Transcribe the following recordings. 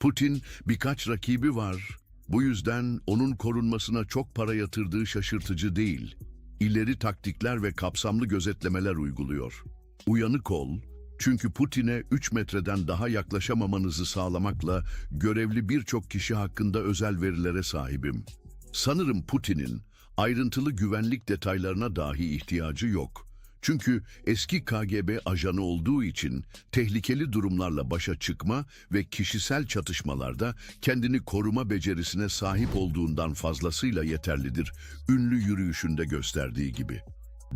Putin birkaç rakibi var. Bu yüzden onun korunmasına çok para yatırdığı şaşırtıcı değil. İleri taktikler ve kapsamlı gözetlemeler uyguluyor. Uyanık ol, çünkü Putin'e 3 metreden daha yaklaşamamanızı sağlamakla görevli birçok kişi hakkında özel verilere sahibim. Sanırım Putin'in ayrıntılı güvenlik detaylarına dahi ihtiyacı yok. Çünkü eski KGB ajanı olduğu için tehlikeli durumlarla başa çıkma ve kişisel çatışmalarda kendini koruma becerisine sahip olduğundan fazlasıyla yeterlidir, ünlü yürüyüşünde gösterdiği gibi.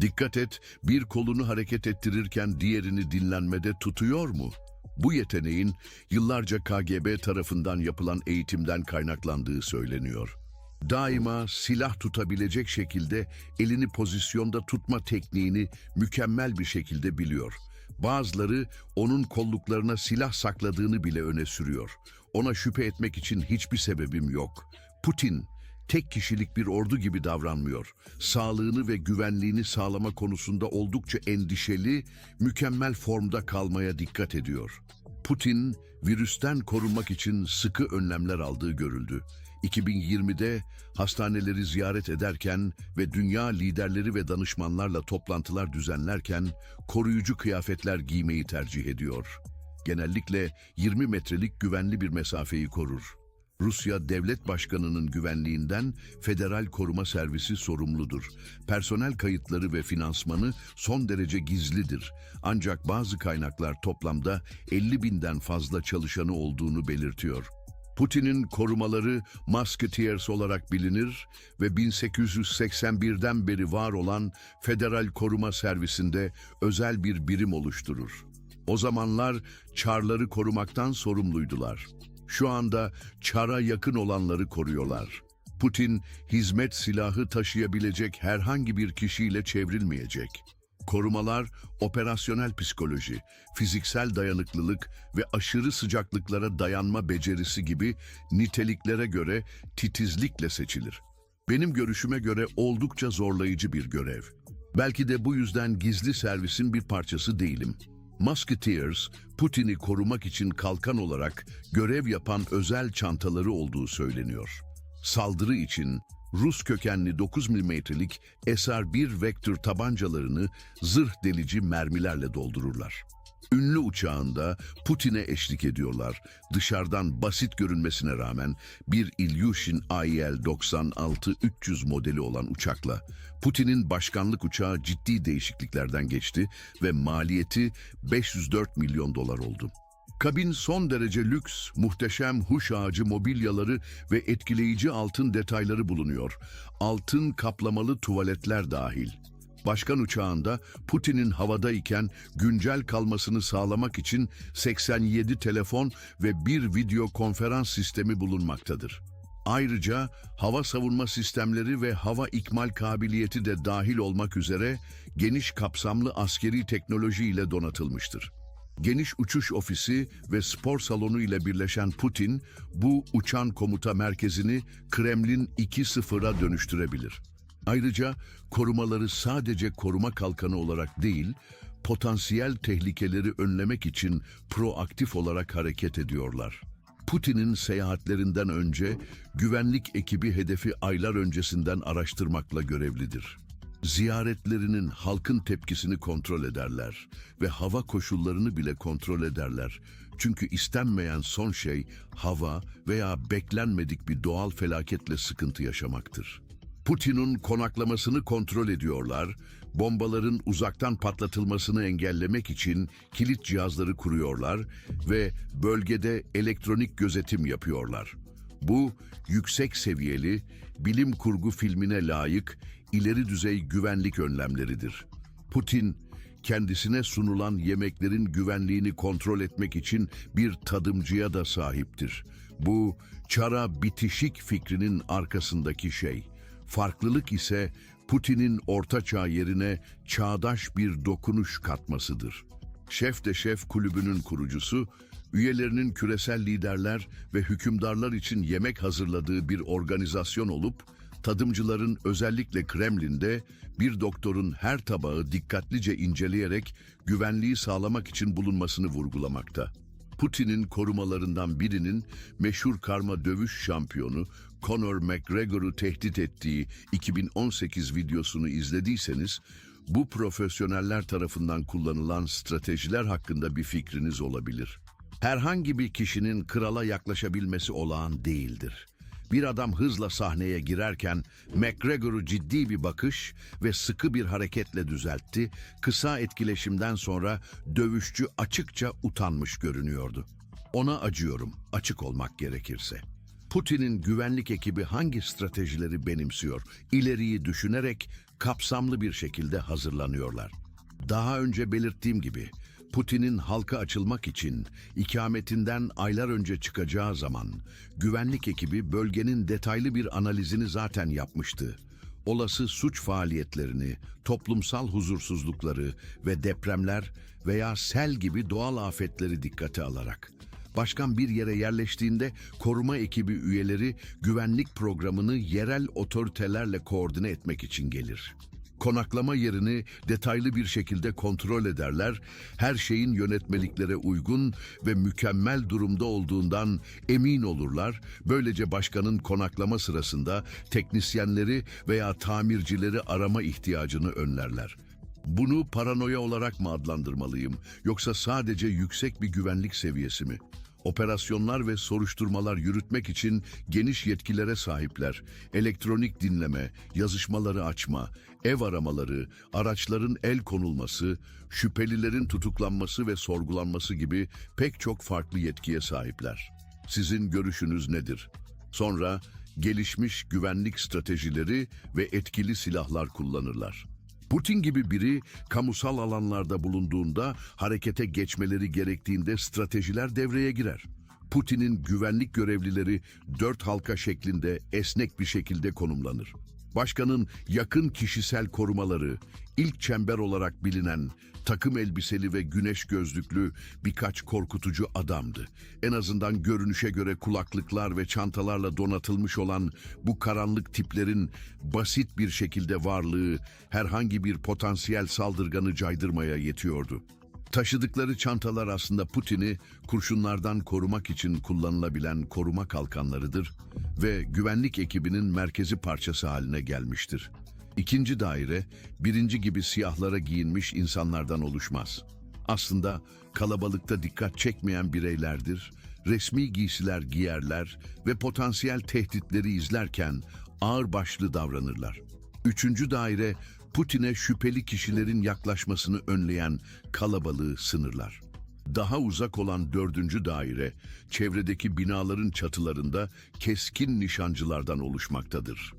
Dikkat et, bir kolunu hareket ettirirken diğerini dinlenmede tutuyor mu? Bu yeteneğin yıllarca KGB tarafından yapılan eğitimden kaynaklandığı söyleniyor. Daima silah tutabilecek şekilde elini pozisyonda tutma tekniğini mükemmel bir şekilde biliyor. Bazıları onun kolluklarına silah sakladığını bile öne sürüyor. Ona şüphe etmek için hiçbir sebebim yok. Putin tek kişilik bir ordu gibi davranmıyor. Sağlığını ve güvenliğini sağlama konusunda oldukça endişeli, mükemmel formda kalmaya dikkat ediyor. Putin, virüsten korunmak için sıkı önlemler aldığı görüldü. 2020'de hastaneleri ziyaret ederken ve dünya liderleri ve danışmanlarla toplantılar düzenlerken koruyucu kıyafetler giymeyi tercih ediyor. Genellikle 20 metrelik güvenli bir mesafeyi korur. Rusya Devlet Başkanı'nın güvenliğinden Federal Koruma Servisi sorumludur. Personel kayıtları ve finansmanı son derece gizlidir. Ancak bazı kaynaklar toplamda 50 binden fazla çalışanı olduğunu belirtiyor. Putin'in korumaları Musketeers olarak bilinir ve 1881'den beri var olan Federal Koruma Servisi'nde özel bir birim oluşturur. O zamanlar Çarları korumaktan sorumluydular. Şu anda Çar'a yakın olanları koruyorlar. Putin, hizmet silahı taşıyabilecek herhangi bir kişiyle çevrilmeyecek. Korumalar, operasyonel psikoloji, fiziksel dayanıklılık ve aşırı sıcaklıklara dayanma becerisi gibi niteliklere göre titizlikle seçilir. Benim görüşüme göre oldukça zorlayıcı bir görev. Belki de bu yüzden gizli servisin bir parçası değilim. Musketeers, Putin'i korumak için kalkan olarak görev yapan özel çantaları olduğu söyleniyor. Saldırı için Rus kökenli 9 mm'lik SR-1 vektör tabancalarını zırh delici mermilerle doldururlar. Ünlü uçağında Putin'e eşlik ediyorlar. Dışarıdan basit görünmesine rağmen bir Ilyushin IL-96-300 modeli olan uçakla Putin'in başkanlık uçağı ciddi değişikliklerden geçti ve maliyeti 504 milyon dolar oldu. Kabin son derece lüks, muhteşem huş ağacı mobilyaları ve etkileyici altın detayları bulunuyor. Altın kaplamalı tuvaletler dahil. Başkan uçağında Putin'in havadayken güncel kalmasını sağlamak için 87 telefon ve bir video konferans sistemi bulunmaktadır. Ayrıca hava savunma sistemleri ve hava ikmal kabiliyeti de dahil olmak üzere geniş kapsamlı askeri teknoloji ile donatılmıştır. Geniş uçuş ofisi ve spor salonu ile birleşen Putin, bu uçan komuta merkezini Kremlin 2.0'a dönüştürebilir. Ayrıca korumaları sadece koruma kalkanı olarak değil, potansiyel tehlikeleri önlemek için proaktif olarak hareket ediyorlar. Putin'in seyahatlerinden önce güvenlik ekibi hedefi aylar öncesinden araştırmakla görevlidir. Ziyaretlerinin halkın tepkisini kontrol ederler ve hava koşullarını bile kontrol ederler. Çünkü istenmeyen son şey hava veya beklenmedik bir doğal felaketle sıkıntı yaşamaktır. Putin'in konaklamasını kontrol ediyorlar, bombaların uzaktan patlatılmasını engellemek için kilit cihazları kuruyorlar ve bölgede elektronik gözetim yapıyorlar. Bu yüksek seviyeli, bilim kurgu filmine layık ileri düzey güvenlik önlemleridir. Putin, kendisine sunulan yemeklerin güvenliğini kontrol etmek için bir tadımcıya da sahiptir. Bu, çara bitişik fikrinin arkasındaki şey. Farklılık ise Putin'in ortaçağ yerine çağdaş bir dokunuş katmasıdır. Şef de Şef kulübünün kurucusu, üyelerinin küresel liderler ve hükümdarlar için yemek hazırladığı bir organizasyon olup, tadımcıların özellikle Kremlin'de bir doktorun her tabağı dikkatlice inceleyerek güvenliği sağlamak için bulunmasını vurgulamakta. Putin'in korumalarından birinin meşhur karma dövüş şampiyonu Conor McGregor'u tehdit ettiği 2018 videosunu izlediyseniz, bu profesyoneller tarafından kullanılan stratejiler hakkında bir fikriniz olabilir. Herhangi bir kişinin krala yaklaşabilmesi olağan değildir. Bir adam hızla sahneye girerken McGregor'u ciddi bir bakış ve sıkı bir hareketle düzeltti. Kısa etkileşimden sonra dövüşçü açıkça utanmış görünüyordu. Ona acıyorum, açık olmak gerekirse. Putin'in güvenlik ekibi hangi stratejileri benimsiyor? İleriyi düşünerek kapsamlı bir şekilde hazırlanıyorlar. Daha önce belirttiğim gibi Putin'in halka açılmak için ikametinden aylar önce çıkacağı zaman güvenlik ekibi bölgenin detaylı bir analizini zaten yapmıştı. Olası suç faaliyetlerini, toplumsal huzursuzlukları ve depremler veya sel gibi doğal afetleri dikkate alarak Başkan bir yere yerleştiğinde koruma ekibi üyeleri güvenlik programını yerel otoritelerle koordine etmek için gelir. Konaklama yerini detaylı bir şekilde kontrol ederler, her şeyin yönetmeliklere uygun ve mükemmel durumda olduğundan emin olurlar. Böylece başkanın konaklama sırasında teknisyenleri veya tamircileri arama ihtiyacını önlerler. Bunu paranoya olarak mı adlandırmalıyım yoksa sadece yüksek bir güvenlik seviyesi mi? Operasyonlar ve soruşturmalar yürütmek için geniş yetkilere sahipler. Elektronik dinleme, yazışmaları açma, ev aramaları, araçların el konulması, şüphelilerin tutuklanması ve sorgulanması gibi pek çok farklı yetkiye sahipler. Sizin görüşünüz nedir? Sonra gelişmiş güvenlik stratejileri ve etkili silahlar kullanırlar. Putin gibi biri kamusal alanlarda bulunduğunda harekete geçmeleri gerektiğinde stratejiler devreye girer. Putin'in güvenlik görevlileri dört halka şeklinde esnek bir şekilde konumlanır. Başkanın yakın kişisel korumaları, ilk çember olarak bilinen takım elbiseli ve güneş gözlüklü birkaç korkutucu adamdı. En azından görünüşe göre kulaklıklar ve çantalarla donatılmış olan bu karanlık tiplerin basit bir şekilde varlığı herhangi bir potansiyel saldırganı caydırmaya yetiyordu. Taşıdıkları çantalar aslında Putin'i kurşunlardan korumak için kullanılabilen koruma kalkanlarıdır ve güvenlik ekibinin merkezi parçası haline gelmiştir. İkinci daire, birinci gibi siyahlara giyinmiş insanlardan oluşmaz. Aslında kalabalıkta dikkat çekmeyen bireylerdir, resmi giysiler giyerler ve potansiyel tehditleri izlerken ağırbaşlı davranırlar. Üçüncü daire, Putin'e şüpheli kişilerin yaklaşmasını önleyen kalabalığı sınırlar. Daha uzak olan dördüncü daire, çevredeki binaların çatılarında keskin nişancılardan oluşmaktadır.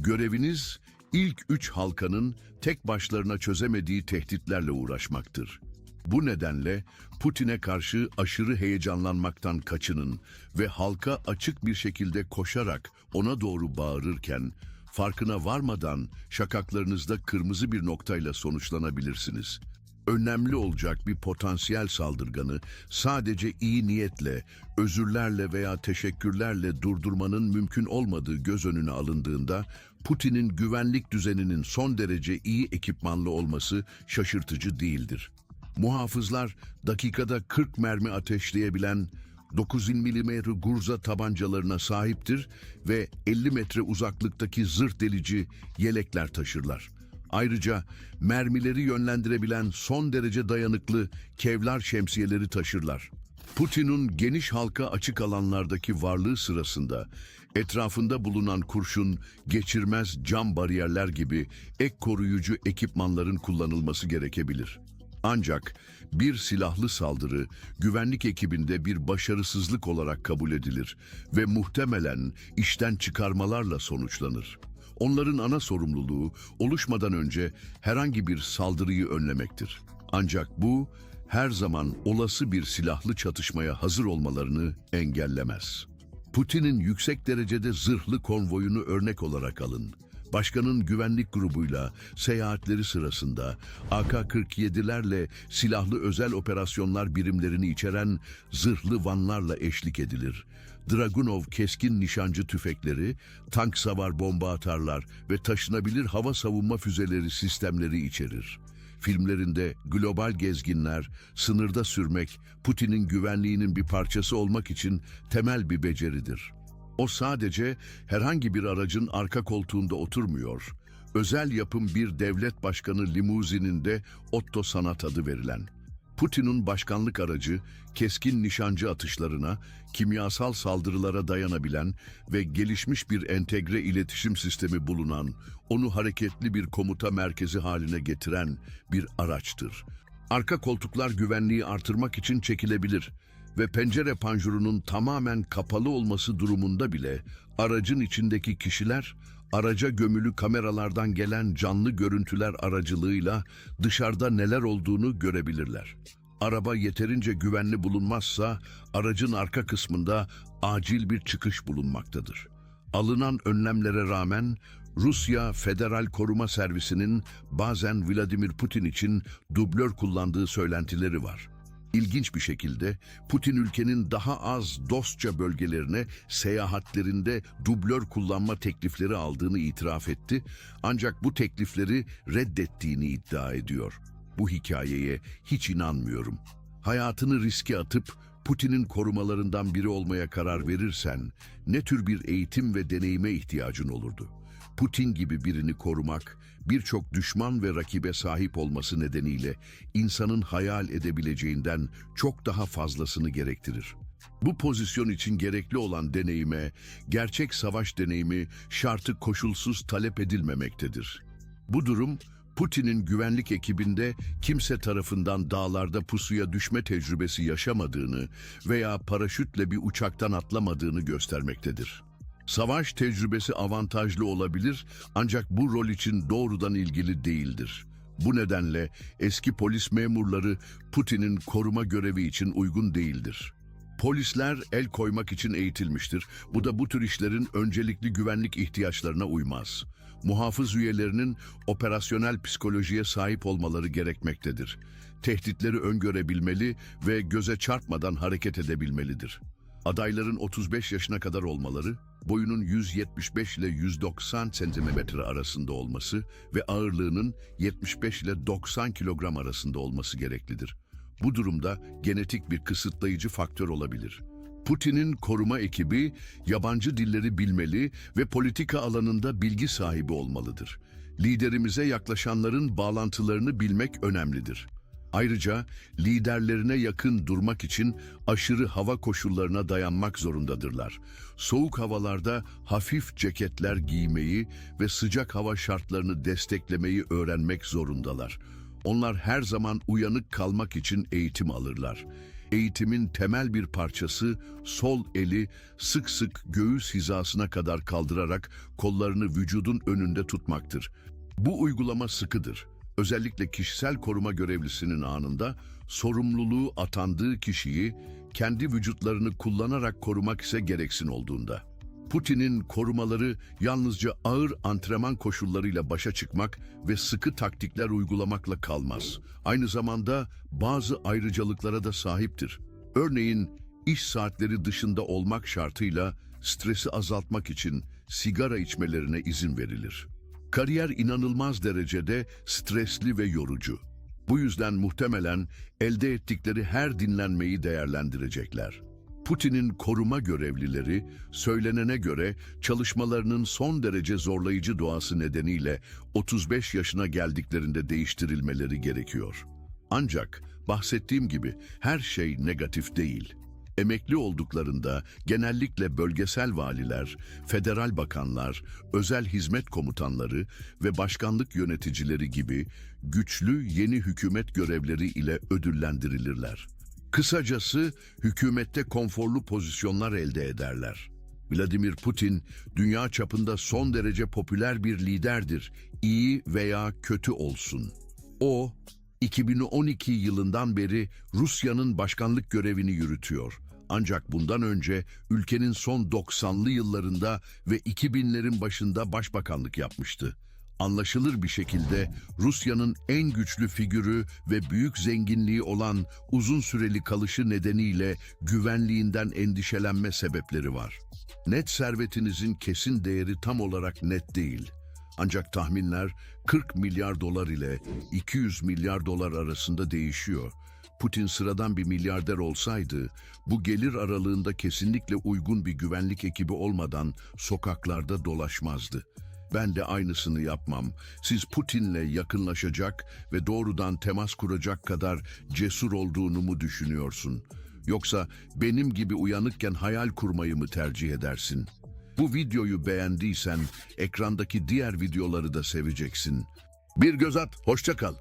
Göreviniz, ilk üç halkanın tek başlarına çözemediği tehditlerle uğraşmaktır. Bu nedenle Putin'e karşı aşırı heyecanlanmaktan kaçının ve halka açık bir şekilde koşarak ona doğru bağırırken farkına varmadan şakaklarınızda kırmızı bir noktayla sonuçlanabilirsiniz. Önemli olacak bir potansiyel saldırganı sadece iyi niyetle, özürlerle veya teşekkürlerle durdurmanın mümkün olmadığı göz önüne alındığında Putin'in güvenlik düzeninin son derece iyi ekipmanlı olması şaşırtıcı değildir. Muhafızlar dakikada 40 mermi ateşleyebilen 9 mm Gurza tabancalarına sahiptir ve 50 metre uzaklıktaki zırh delici yelekler taşırlar. Ayrıca mermileri yönlendirebilen son derece dayanıklı kevlar şemsiyeleri taşırlar. Putin'in geniş halka açık alanlardaki varlığı sırasında etrafında bulunan kurşun, geçirmez cam bariyerler gibi ek koruyucu ekipmanların kullanılması gerekebilir. Ancak bir silahlı saldırı güvenlik ekibinde bir başarısızlık olarak kabul edilir ve muhtemelen işten çıkarmalarla sonuçlanır. Onların ana sorumluluğu oluşmadan önce herhangi bir saldırıyı önlemektir. Ancak bu her zaman olası bir silahlı çatışmaya hazır olmalarını engellemez. Putin'in yüksek derecede zırhlı konvoyunu örnek olarak alın. Başkanın güvenlik grubuyla seyahatleri sırasında AK-47'lerle silahlı özel operasyonlar birimlerini içeren zırhlı vanlarla eşlik edilir. Dragunov keskin nişancı tüfekleri, tank savar bomba atarlar ve taşınabilir hava savunma füzeleri sistemleri içerir. Filmlerinde global gezginler, sınırda sürmek, Putin'in güvenliğinin bir parçası olmak için temel bir beceridir. O sadece herhangi bir aracın arka koltuğunda oturmuyor, özel yapım bir devlet başkanı limuzininde Otto Sanat adı verilen. Putin'in başkanlık aracı, keskin nişancı atışlarına, kimyasal saldırılara dayanabilen ve gelişmiş bir entegre iletişim sistemi bulunan, onu hareketli bir komuta merkezi haline getiren bir araçtır. Arka koltuklar güvenliği artırmak için çekilebilir ve pencere panjurunun tamamen kapalı olması durumunda bile aracın içindeki kişiler araca gömülü kameralardan gelen canlı görüntüler aracılığıyla dışarıda neler olduğunu görebilirler. Araba yeterince güvenli bulunmazsa aracın arka kısmında acil bir çıkış bulunmaktadır. Alınan önlemlere rağmen Rusya Federal Koruma Servisi'nin bazen Vladimir Putin için dublör kullandığı söylentileri var. İlginç bir şekilde Putin ülkenin daha az dostça bölgelerine seyahatlerinde dublör kullanma teklifleri aldığını itiraf etti ancak bu teklifleri reddettiğini iddia ediyor. Bu hikayeye hiç inanmıyorum. Hayatını riske atıp Putin'in korumalarından biri olmaya karar verirsen ne tür bir eğitim ve deneyime ihtiyacın olurdu? Putin gibi birini korumak, birçok düşman ve rakibe sahip olması nedeniyle insanın hayal edebileceğinden çok daha fazlasını gerektirir. Bu pozisyon için gerekli olan deneyime, gerçek savaş deneyimi şartı koşulsuz talep edilmemektedir. Bu durum, Putin'in güvenlik ekibinde kimse tarafından dağlarda pusuya düşme tecrübesi yaşamadığını veya paraşütle bir uçaktan atlamadığını göstermektedir. Savaş tecrübesi avantajlı olabilir ancak bu rol için doğrudan ilgili değildir. Bu nedenle eski polis memurları Putin'in koruma görevi için uygun değildir. Polisler el koymak için eğitilmiştir. Bu da bu tür işlerin öncelikli güvenlik ihtiyaçlarına uymaz. Muhafız üyelerinin operasyonel psikolojiye sahip olmaları gerekmektedir. Tehditleri öngörebilmeli ve göze çarpmadan hareket edebilmelidir. Adayların 35 yaşına kadar olmaları, boyunun 175 ile 190 cm arasında olması ve ağırlığının 75 ile 90 kilogram arasında olması gereklidir. Bu durumda genetik bir kısıtlayıcı faktör olabilir. Putin'in koruma ekibi yabancı dilleri bilmeli ve politika alanında bilgi sahibi olmalıdır. Liderimize yaklaşanların bağlantılarını bilmek önemlidir. Ayrıca liderlerine yakın durmak için aşırı hava koşullarına dayanmak zorundadırlar. Soğuk havalarda hafif ceketler giymeyi ve sıcak hava şartlarını desteklemeyi öğrenmek zorundalar. Onlar her zaman uyanık kalmak için eğitim alırlar. Eğitimin temel bir parçası sol eli sık sık göğüs hizasına kadar kaldırarak kollarını vücudun önünde tutmaktır. Bu uygulama sıkıdır. Özellikle kişisel koruma görevlisinin anında sorumluluğu atandığı kişiyi kendi vücutlarını kullanarak korumak ise gereksin olduğunda. Putin'in korumaları yalnızca ağır antrenman koşullarıyla başa çıkmak ve sıkı taktikler uygulamakla kalmaz. Aynı zamanda bazı ayrıcalıklara da sahiptir. Örneğin iş saatleri dışında olmak şartıyla stresi azaltmak için sigara içmelerine izin verilir. Kariyer inanılmaz derecede stresli ve yorucu. Bu yüzden muhtemelen elde ettikleri her dinlenmeyi değerlendirecekler. Putin'in koruma görevlileri söylenene göre çalışmalarının son derece zorlayıcı doğası nedeniyle 35 yaşına geldiklerinde değiştirilmeleri gerekiyor. Ancak bahsettiğim gibi her şey negatif değil. Emekli olduklarında genellikle bölgesel valiler, federal bakanlar, özel hizmet komutanları ve başkanlık yöneticileri gibi güçlü yeni hükümet görevleri ile ödüllendirilirler. Kısacası hükümette konforlu pozisyonlar elde ederler. Vladimir Putin dünya çapında son derece popüler bir liderdir, iyi veya kötü olsun. O, 2012 yılından beri Rusya'nın başkanlık görevini yürütüyor. Ancak bundan önce ülkenin son 90'lı yıllarında ve 2000'lerin başında başbakanlık yapmıştı. Anlaşılır bir şekilde Rusya'nın en güçlü figürü ve büyük zenginliği olan uzun süreli kalışı nedeniyle güvenliğinden endişelenme sebepleri var. Net servetinizin kesin değeri tam olarak net değil. Ancak tahminler 40 milyar dolar ile 200 milyar dolar arasında değişiyor. Putin sıradan bir milyarder olsaydı, bu gelir aralığında kesinlikle uygun bir güvenlik ekibi olmadan sokaklarda dolaşmazdı. Ben de aynısını yapmam. Siz Putin'le yakınlaşacak ve doğrudan temas kuracak kadar cesur olduğunu mu düşünüyorsun? Yoksa benim gibi uyanıkken hayal kurmayı mı tercih edersin? Bu videoyu beğendiysen ekrandaki diğer videoları da seveceksin. Bir göz at, hoşça kal.